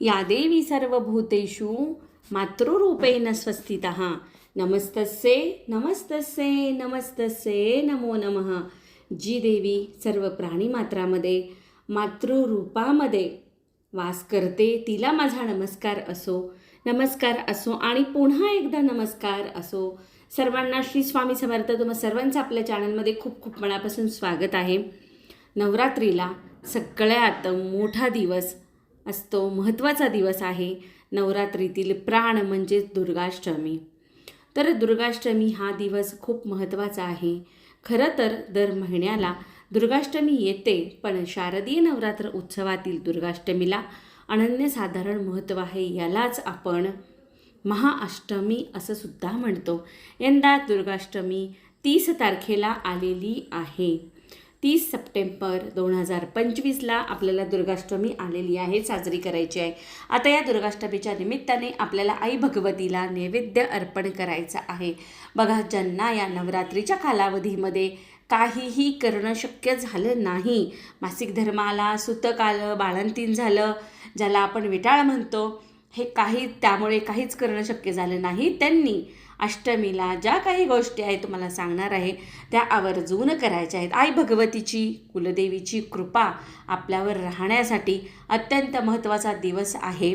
या देवी सर्वभूतेषु मातृरूपेण स्वस्तितः। नमस्तस्ये नमस्तस्ये नमस्तस्ये नमो नमः। जी देवी सर्व प्राणीमात्रामध्ये मातृरूपामध्ये वास करते तिला माझा नमस्कार असो नमस्कार असो आणि पुन्हा एकदा नमस्कार असो. सर्वांना श्री स्वामी समर्थ तुम्हा सर्वांचं आपल्या चॅनलमध्ये खूप खूप मनापासून स्वागत आहे. नवरात्रीला सगळ्यात मोठा दिवस असतो. महत्त्वाचा दिवस आहे नवरात्रीतील प्राण म्हणजेच दुर्गाष्टमी. तर दुर्गाष्टमी हा दिवस खूप महत्त्वाचा आहे. खरं तर दर महिन्याला दुर्गाष्टमी येते पण शारदीय नवरात्र उत्सवातील दुर्गाष्टमीला अनन्यसाधारण महत्त्व आहे यालाच आपण महाअष्टमी असं सुद्धा म्हणतो. यंदा दुर्गाष्टमी तीस तारखेला आलेली आहे. तीस सप्टेंबर दोन हजार पंचवीसला आपल्याला दुर्गाष्टमी आलेली आहे साजरी करायची आहे. आता या दुर्गाष्टमीच्या निमित्ताने आपल्याला आई भगवतीला नैवेद्य अर्पण करायचं आहे. बघा ज्यांना या नवरात्रीच्या कालावधीमध्ये काहीही करणं शक्य झालं नाही मासिक धर्माला सुतक आलं बाळंतीन झालं ज्याला आपण विटाळ म्हणतो हे काही त्यामुळे काहीच करणं शक्य झालं नाही. त्यांनी अष्टमीला ज्या काही गोष्टी आहेत तुम्हाला सांगणार आहे त्या आवर्जून करायच्या आहेत. आई भगवतीची कुलदेवीची कृपा आपल्यावर राहण्यासाठी अत्यंत महत्त्वाचा दिवस आहे.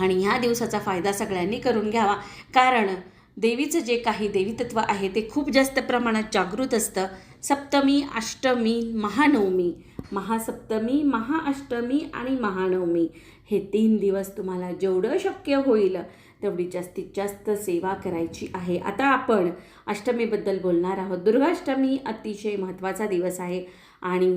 आणि ह्या दिवसाचा फायदा सगळ्यांनी करून घ्यावा. कारण देवीचं जे काही देवीतत्व आहे ते खूप जास्त प्रमाणात जागृत असतं. सप्तमी अष्टमी महानवमी. महासप्तमी महाअष्टमी आणि महानवमी. हे तीन दिवस तुम्हाला जेवढं शक्य होईल तेवढी जास्तीत जास्त सेवा करायची आहे. आता आपण अष्टमीबद्दल बोलणार आहोत. दुर्गाष्टमी अतिशय महत्त्वाचा दिवस आहे आणि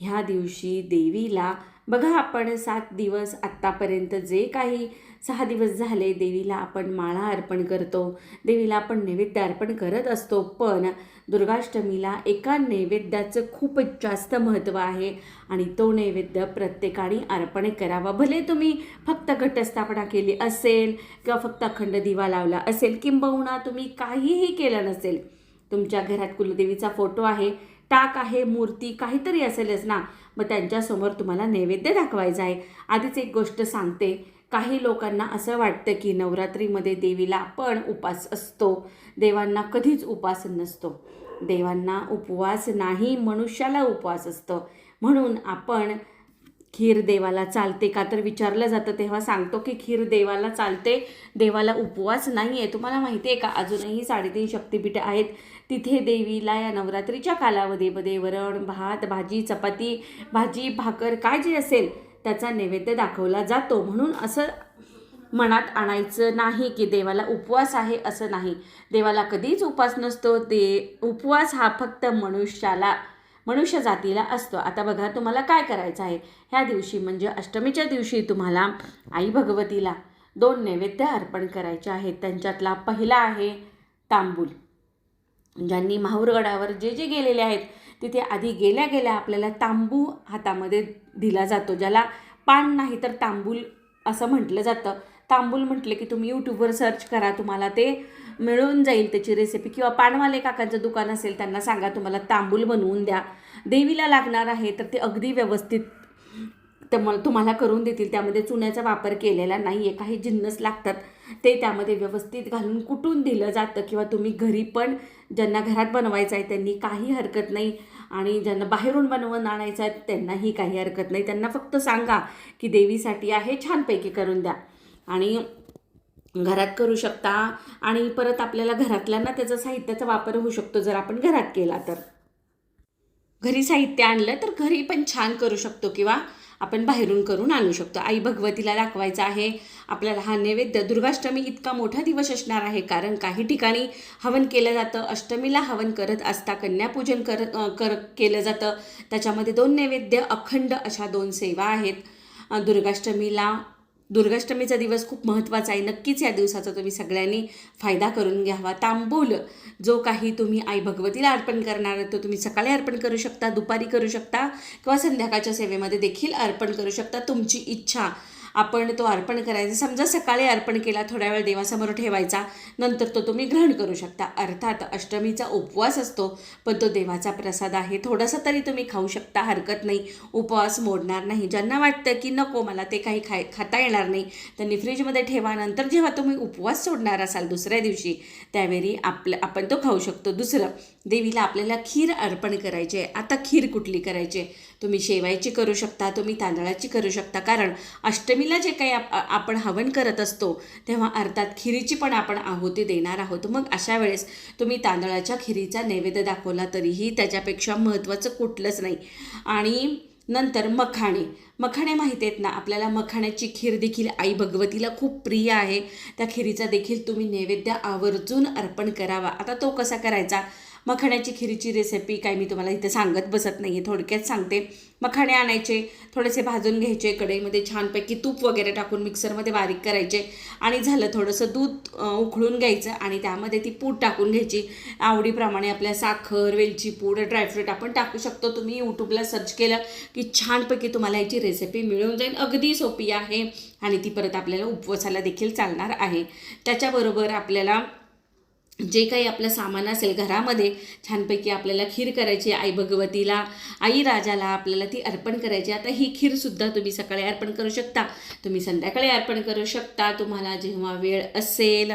ह्या दिवशी देवीला बघा आपण सात दिवस आत्तापर्यंत जे काही सहा दिवस झाले देवीला आपण माळा अर्पण करतो देवीला आपण नैवेद्य अर्पण करत असतो पण दुर्गाष्टमीला एका नैवेद्याचं खूपच जास्त महत्त्व आहे आणि तो नैवेद्य प्रत्येकाने अर्पण करावा. भले तुम्ही फक्त घटस्थापना केली असेल किंवा फक्त अखंड दिवा लावला असेल किंबहुना तुम्ही काहीही केलं नसेल तुमच्या घरात कुलदेवीचा फोटो आहे टाक आहे मूर्ती काहीतरी असेलच ना मग त्यांच्यासमोर तुम्हाला नैवेद्य दाखवायचा आहे. आधीच एक गोष्ट सांगते. काही लोकांना असं वाटतं की नवरात्रीमध्ये देवीला पण उपास असतो. देवांना कधीच उपास नसतो. देवांना उपवास नाही मनुष्याला उपवास असतो. म्हणून आपण खीर देवाला चालते का तर विचारलं जातं. तेव्हा सांगतो की खीर देवाला चालते. देवाला उपवास नाही आहे तुम्हाला माहिती आहे का? अजूनही साडेतीन शक्तिपीठं आहेत. तिथे देवीला या नवरात्रीच्या कालावधीमध्ये वरण भात भाजी चपाती भाजी भाकर काय जे असेल त्याचा नैवेद्य दाखवला जातो. म्हणून असं मनात आणायचं नाही की देवाला उपवास आहे असं नाही. देवाला कधीच उपवास नसतो. दे उपवास हा फक्त मनुष्याला मनुष्य जातीला असतो. आता बघा तुम्हाला काय करायचं आहे? ह्या दिवशी म्हणजे अष्टमीच्या दिवशी तुम्हाला आई भगवतीला दोन नैवेद्य अर्पण करायचे आहेत. त्यांच्यातला पहिला आहे तांबूल. ज्यांनी माहूरगडावर जे जे गेलेले आहेत तिथे आधी गेल्या गेल्या आपल्याला तांबू हातामध्ये दिला जातो ज्याला पान नाही तर तांबूल असं म्हटलं जातं. तांबूल म्हटलं की तुम्ही यूट्यूबवर सर्च करा तुम्हाला ते मिळून जाईल त्याची रेसिपी किंवा पानवाले काकांचं दुकान असेल त्यांना सांगा तुम्हाला तांबूल बनवून द्या. देवीला लागणार आहे तर ते अगदी व्यवस्थित ते मग तुम्हाला करून देतील. त्यामध्ये चुन्याचा वापर केलेला नाही आहे काही जिन्नस लागतात. ते त्यामध्ये व्यवस्थित घालून कुटून दिलं जातं किंवा तुम्ही घरी पण ज्यांना घरात बनवायचं आहे त्यांनी काही हरकत नाही आणि ज्यांना बाहेरून बनवून आणायचं आहे त्यांनाही काही हरकत नाही. त्यांना फक्त सांगा की देवीसाठी आहे छानपैकी करून द्या. आणि घरात करू शकता आणि परत आपल्याला घरातल्यांना त्याचा साहित्याचा वापर होऊ शकतो जर आपण घरात केला तर. घरी साहित्य आणलं तर घरी पण छान करू शकतो किंवा आपण बाहेरून करून आणू शकतो. आई भगवतीला दाखवायचं आहे. आपल्याला हा नैवेद्य दुर्गाष्टमी इतका मोठा दिवस असणार आहे. कारण काही ठिकाणी हवन केलं जातं. अष्टमीला हवन करत असता कन्यापूजन कर कर केलं जातं. त्याच्यामध्ये दोन नैवेद्य अखंड अशा दोन सेवा आहेत. दुर्गाष्टमीला दुर्गाष्टमीचा दिवस खूप महत्त्वाचा आहे. नक्कीच या दिवसाचा तुम्ही सगळ्यांनी फायदा करून घ्यावा. तांबूल जो काही तुम्ही आई भगवतीला अर्पण करणार तो तुम्ही सकाळी अर्पण करू शकता दुपारी करू शकता किंवा संध्याकाळच्या सेवेमध्ये देखील अर्पण करू शकता. तुमची इच्छा आपण तो अर्पण करायचा. समजा सकाळी अर्पण केला थोड्या वेळ देवासमोर ठेवायचा नंतर तो तुम्ही ग्रहण करू शकता. अर्थात अष्टमीचा उपवास असतो पण तो देवाचा प्रसाद आहे. थोडासा तरी तुम्ही खाऊ शकता हरकत नाही. उपवास मोडणार नाही. ज्यांना वाटतं की नको मला ते काही खाय खाता येणार नाही त्यांनी फ्रीजमध्ये ठेवा. नंतर जेव्हा तुम्ही उपवास सोडणार असाल दुसऱ्या दिवशी त्यावेळी आपलं आपण तो खाऊ शकतो. दुसरं देवीला आपल्याला खीर अर्पण करायची. आहे आता खीर कुठली करायची? आहे तुम्ही शेवायची करू शकता तुम्ही तांदळाची करू शकता. कारण अष्टमी अष्टमीला जे काही आप आपण हवन करत असतो तेव्हा अर्थात खिरीची पण आपण आहुती देणार आहोत. मग अशा वेळेस तुम्ही तांदळाच्या खिरीचा नैवेद्य दाखवला तरीही त्याच्यापेक्षा महत्त्वाचं कुठलंच नाही. आणि नंतर मखाणे. मखाणे माहिती आहेत ना आपल्याला मखाण्याची खीर देखील आई भगवतीला खूप प्रिय आहे. त्या खिरीचा देखील तुम्ही नैवेद्य आवर्जून अर्पण करावा. आता तो कसा करायचा? मखाण्याची खिरीची रेसिपी काय मी तुम्हाला इथे सांगत बसत नाही आहे थोडक्यात सांगते. मखाणे आणायचे थोडेसे भाजून घ्यायचे कढईमध्ये छानपैकी तूप वगैरे टाकून मिक्सरमध्ये बारीक करायचे आणि झालं थोडंसं दूध उकळून घ्यायचं आणि त्यामध्ये ती पूड टाकून घ्यायची. आवडीप्रमाणे आपल्या साखर वेलची पूड ड्रायफ्रूट आपण टाकू शकतो. तुम्ही यूट्यूबला सर्च केलं की छानपैकी तुम्हाला याची रेसिपी मिळून जाईल. अगदी सोपी आहे आणि ती परत आपल्याला उपवासाला देखील चालणार आहे. त्याच्याबरोबर आपल्याला जे काही आपलं सामान असेल घरामध्ये छानपैकी आपल्याला खीर करायची आई भगवतीला आई राजाला आपल्याला ती अर्पण करायची आता ही खीरसुद्धा तुम्ही सकाळी अर्पण करू शकता. तुम्ही संध्याकाळी अर्पण करू शकता. तुम्हाला जेव्हा वेळ असेल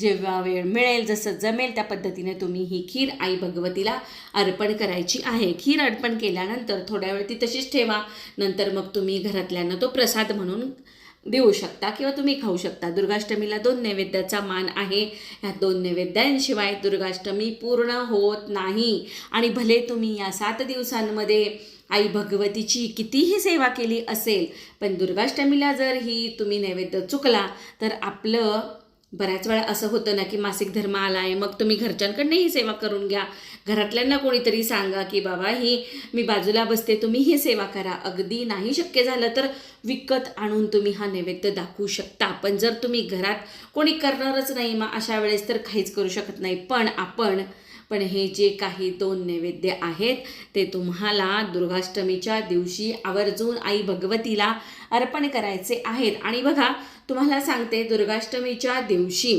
जेव्हा वेळ मिळेल जसं जमेल त्या पद्धतीने तुम्ही ही खीर आई भगवतीला अर्पण करायची आहे. खीर अर्पण केल्यानंतर थोड्या वेळ ती तशीच ठेवा. नंतर मग तुम्ही घरातल्यांना तो प्रसाद म्हणून देऊ शकता किंवा तुम्ही खाऊ शकता. दुर्गाष्टमीला दोन नैवेद्याचा मान आहे. ह्या दोन नैवेद्यांशिवाय दुर्गाष्टमी पूर्ण होत नाही. आणि भले तुम्ही या सात दिवसांमध्ये आई भगवतीची कितीही सेवा केली असेल पण दुर्गाष्टमीला जर ही तुम्ही नैवेद्य चुकला तर आपलं बऱ्याच वेळा असं होतं ना की मासिक धर्म आला आहे मग तुम्ही घरच्यांकडनं ही सेवा करून घ्या. घरातल्यांना कोणीतरी सांगा की बाबा ही मी बाजूला बसते तुम्ही ही सेवा करा. अगदी नाही शक्य झालं तर विकत आणून तुम्ही हा नैवेद्य दाखवू शकता. पण जर तुम्ही घरात कोणी करणारच नाही मग अशा वेळेस तर काहीच करू शकत नाही. पण आपण पण हे जे काही दोन नैवेद्य आहेत ते तुम्हाला दुर्गाष्टमीच्या दिवशी आवर्जून आई भगवतीला अर्पण करायचे आहेत. आणि बघा तुम्हाला सांगते दुर्गाष्टमीच्या दिवशी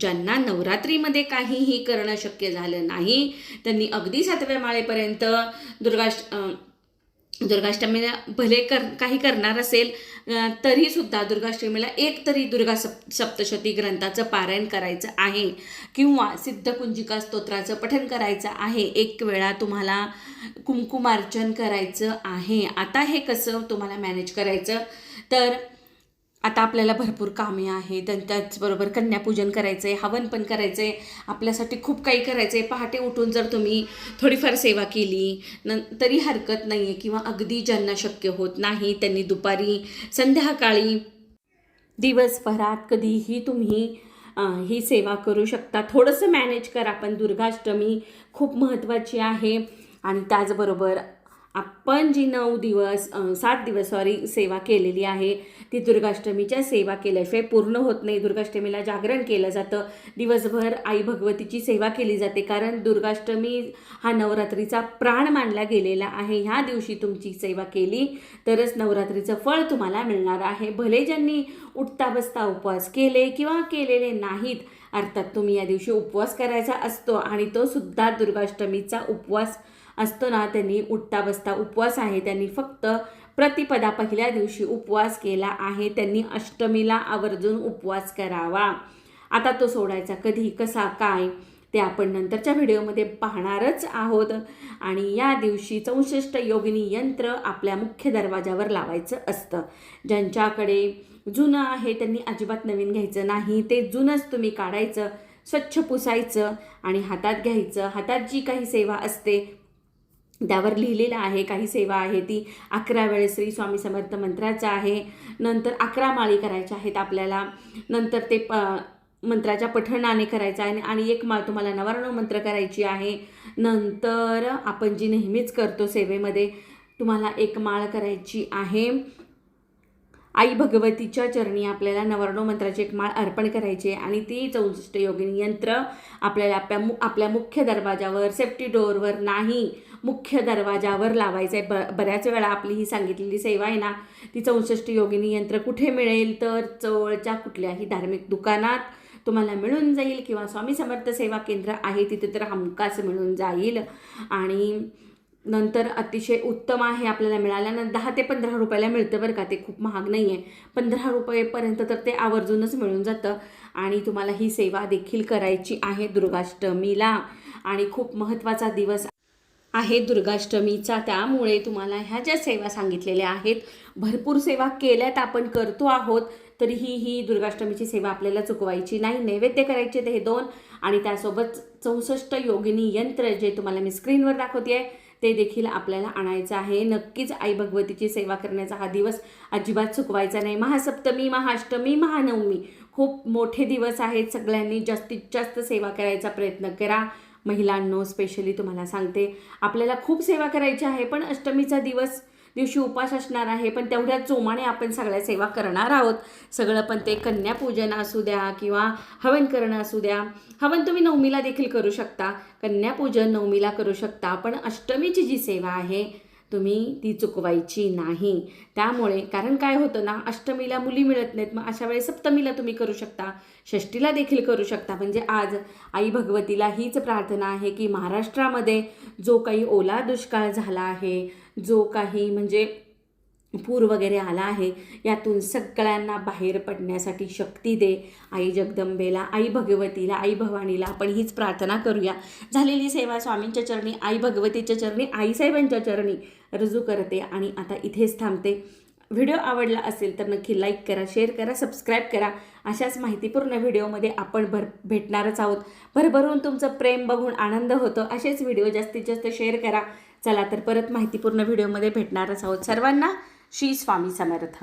ज्यांना नवरात्रीमध्ये काहीही करणं शक्य झालं नाही त्यांनी अगदी सातव्या माळेपर्यंत दुर्गाष्ट दुर्गाष्टमीला भले कर काही करणार असेल तरीसुद्धा दुर्गाष्टमीला एक तरी दुर्गा सप सप्तशती ग्रंथाचं पारायण करायचं आहे. किंवा सिद्धकुंजिका स्तोत्राचं पठन करायचं आहे. एक वेळा तुम्हाला कुंकुमार्चन करायचं आहे. आता हे कसं तुम्हाला मॅनेज करायचं? तर आता आपल्याला भरपूर कामे आहेत आणि त्याचबरोबर कन्यापूजन करायचं आहे हवन पण करायचं आहे आपल्यासाठी खूप काही करायचं आहे पहाटे उठून जर तुम्ही थोडीफार सेवा केली न तरी हरकत नाही आहे किंवा अगदी ज्यांना शक्य होत नाही त्यांनी दुपारी संध्याकाळी दिवसभरात कधीही तुम्ही ही सेवा करू शकता. थोडंसं मॅनेज करा पण दुर्गाष्टमी खूप महत्त्वाची आहे. आणि त्याचबरोबर आपण जी नऊ दिवस सात दिवस सॉरी सेवा केलेली आहे ती दुर्गाष्टमीच्या सेवा केल्याशिवाय पूर्ण होत नाही. दुर्गाष्टमीला जागरण केलं जातं. दिवसभर आई भगवतीची सेवा केली जाते. कारण दुर्गाष्टमी हा नवरात्रीचा प्राण मानला गेलेला आहे. ह्या दिवशी तुमची सेवा केली तरच नवरात्रीचं फळ तुम्हाला मिळणार आहे. भले ज्यांनी उठता बसता उपवास केले किंवा केलेले नाहीत अर्थात तुम्ही या दिवशी उपवास करायचा असतो आणि तो सुद्धा दुर्गाष्टमीचा उपवास असतो ना त्यांनी उठता बसता उपवास आहे. त्यांनी फक्त प्रतिपदा पहिल्या दिवशी उपवास केला आहे. त्यांनी अष्टमीला आवर्जून उपवास करावा. आता तो सोडायचा कधी कसा काय ते आपण नंतरच्या व्हिडिओमध्ये पाहणारच आहोत. आणि या दिवशी चौसष्ट योगिनी यंत्र आपल्या मुख्य दरवाजावर लावायचं असतं. ज्यांच्याकडे जुनं आहे त्यांनी अजिबात नवीन घ्यायचं नाही. ते जुनंच तुम्ही काढायचं स्वच्छ पुसायचं आणि हातात घ्यायचं. हातात जी काही सेवा असते त्यावर लिहिलेलं आहे काही सेवा आहे ती अकरा वेळेस श्री स्वामी समर्थ मंत्राचं आहे. नंतर अकरा माळी करायच्या आहेत आपल्याला. नंतर ते प मंत्राच्या पठणाने करायचं आहे आणि एक माळ तुम्हाला नवारणव मंत्र करायची आहे. नंतर आपण जी नेहमीच करतो सेवेमध्ये तुम्हाला एक माळ करायची आहे. आई भगवतीच्या चरणी आपल्याला नवरणो मंत्राची एक माळ अर्पण करायची आहे आणि ती चौसष्ट योगिनी यंत्र आपल्याला आपल्या मु आपल्या मुख्य दरवाजावर सेफ्टी डोअरवर नाही. मुख्य दरवाजावर लावायचं आहे ब बऱ्याच वेळा आपली ही सांगितलेली सेवा आहे ना ती चौसष्ट योगिनी यंत्र कुठे मिळेल तर जवळच्या कुठल्याही धार्मिक दुकानात तुम्हाला मिळून जाईल किंवा स्वामी समर्थ सेवा केंद्र आहे तिथे तर हमखास मिळून जाईल. आणि नंतर अतिशय उत्तम आहे आपल्याला मिळाल्यानंतर दहा ते पंधरा रुपयाला मिळतं बरं का ते खूप महाग नाही आहे पंधरा रुपयेपर्यंत तर ते आवर्जूनच मिळून जातं. आणि तुम्हाला ही सेवा देखील करायची आहे दुर्गाष्टमीला. आणि खूप महत्त्वाचा दिवस आहे दुर्गाष्टमीचा. त्यामुळे तुम्हाला ह्या ज्या सेवा सांगितलेल्या आहेत भरपूर सेवा केल्यात आपण करतो आहोत तरीही ही दुर्गाष्टमीची सेवा आपल्याला चुकवायची नाही नैवेद्य करायचे ते हे दोन आणि त्यासोबत चौसष्ट योगिनी यंत्र जे तुम्हाला मी स्क्रीनवर दाखवते ते देखील आपल्याला आणायचं आहे. नक्कीच आई भगवतीची सेवा करण्याचा हा दिवस अजिबात चुकवायचा नाही. महासप्तमी महाअष्टमी महानवमी खूप मोठे दिवस आहेत. सगळ्यांनी जास्तीत जास्त सेवा करायचा प्रयत्न करा. महिलांनो स्पेशली तुम्हाला सांगते. आपल्याला खूप सेवा करायची आहे पण अष्टमीचा दिवस दिवशी उपास असणार आहे पण तेवढ्या जोमाने आपण सगळ्या सेवा करणार आहोत. सगळं पण ते कन्यापूजन असू द्या किंवा हवन करणं असू द्या. हवन तुम्ही नवमीला देखील करू शकता. कन्यापूजन नवमीला करू शकता पण अष्टमीची जी सेवा आहे तुम्ही ती चुकवायची नाही. त्यामुळे कारण काय होतं ना अष्टमीला मुली मिळत नाहीत मग अशा वेळेस सप्तमीला तुम्ही करू शकता. षष्टीला देखील करू शकता. म्हणजे आज आई भगवतीला हीच प्रार्थना आहे की महाराष्ट्रामध्ये जो काही ओला दुष्काळ झाला आहे जो काही म्हणजे पूर वगैरे आला आहे यातून सगळ्यांना बाहेर पडण्यासाठी शक्ती दे. आई जगदंबेला आई भगवतीला आई भवानीला आपण हीच प्रार्थना करूया. झालेली सेवा स्वामींच्या चरणी आई भगवतीच्या चरणी आईसाहेबांच्या चरणी रुजू करते आणि आता इथेच थांबते. व्हिडिओ आवडला असेल तर नक्की लाईक करा शेअर करा सबस्क्राईब करा. अशाच माहितीपूर्ण व्हिडिओमध्ये आपण भर भेटणारच आहोत. भरभरून तुमचं प्रेम बघून आनंद होतो. असेच व्हिडिओ जास्तीत जास्त शेअर करा. चला तर परत माहितीपूर्ण व्हिडिओमध्ये भेटणारच आहोत. सर्वांना श्री स्वामी समर्थ